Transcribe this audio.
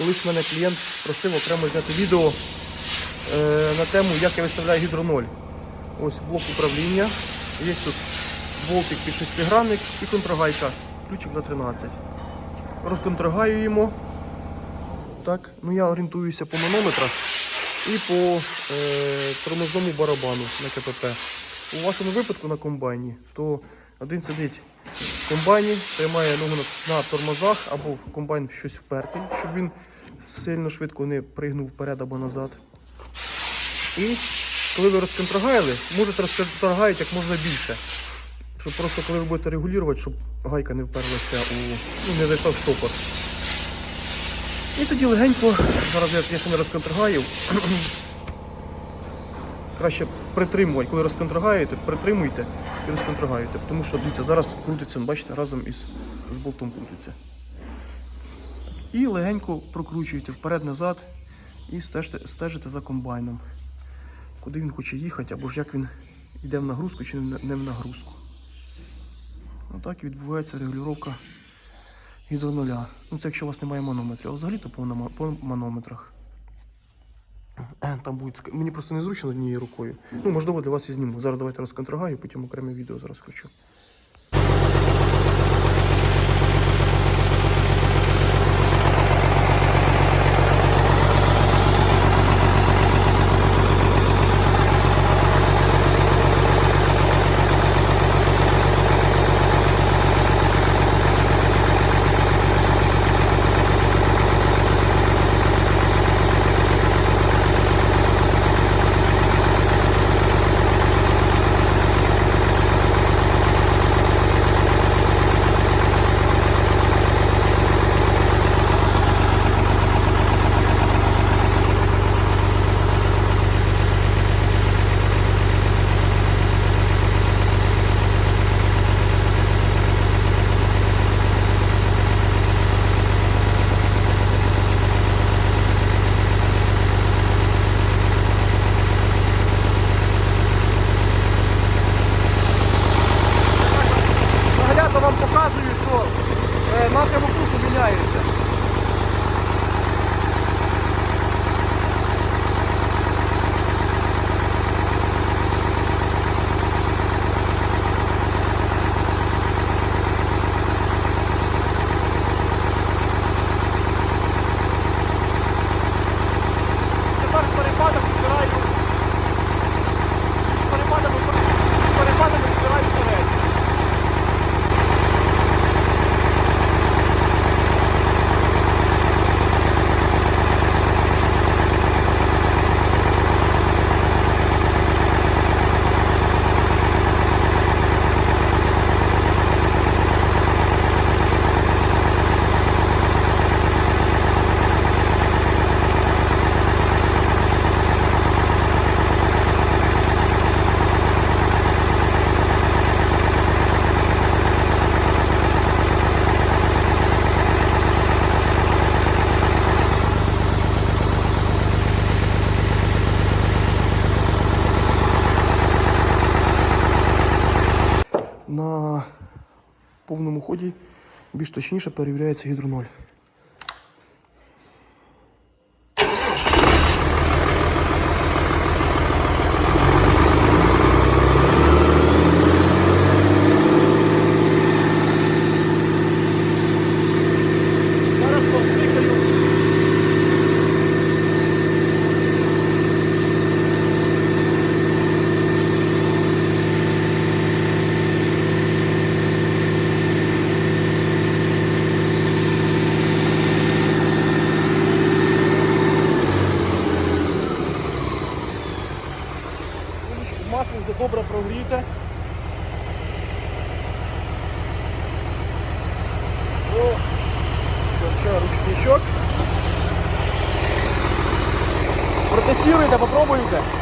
Колись мене клієнт просив окремо зняти відео е, на тему, як я виставляю гідроноль. Ось блок управління. Є тут болтик під шестигранник і контрагайка. Ключик на 13. Розконтрагаюємо. Так, ну я орієнтуюся по манометрах і по е, тормозному барабану на КПП. У вашому випадку на комбайні, то один сидить комбайні, тримає ногу на, тормозах або в комбайн щось впертий, щоб він сильно швидко не пригнув вперед або назад. І коли ви розконтрагаяли, можете розконтрагаїти як можна більше. Щоб просто коли ви будете регулювати, щоб гайка не вперлася у. ну, не зайшла в штопор. І тоді легенько, зараз я, я не розконтрагаю. Краще притримувати, коли розконтрагаєте, притримуйте і розконтрагаєте. Тому що дивіться, зараз крутиться, бачите, разом із з болтом крутиться. І легенько прокручуєте вперед-назад і стежите, стежите за комбайном. Куди він хоче їхати, або ж як він йде в нагрузку чи не в нагрузку. Отак і відбувається регулювання гідронуля. Ну це якщо у вас немає манометрів, а взагалі то по манометрах. Там будуть... Мені просто незручно однією рукою. Ну, можливо, для вас і зніму. Зараз давайте розконтрагаю, потім окреме відео зараз включу. На повному ході більш точніше перевіряється гідроноль. Масло вже добре прогріте. О, включаю ручничок. Протестируйте, попробуйте.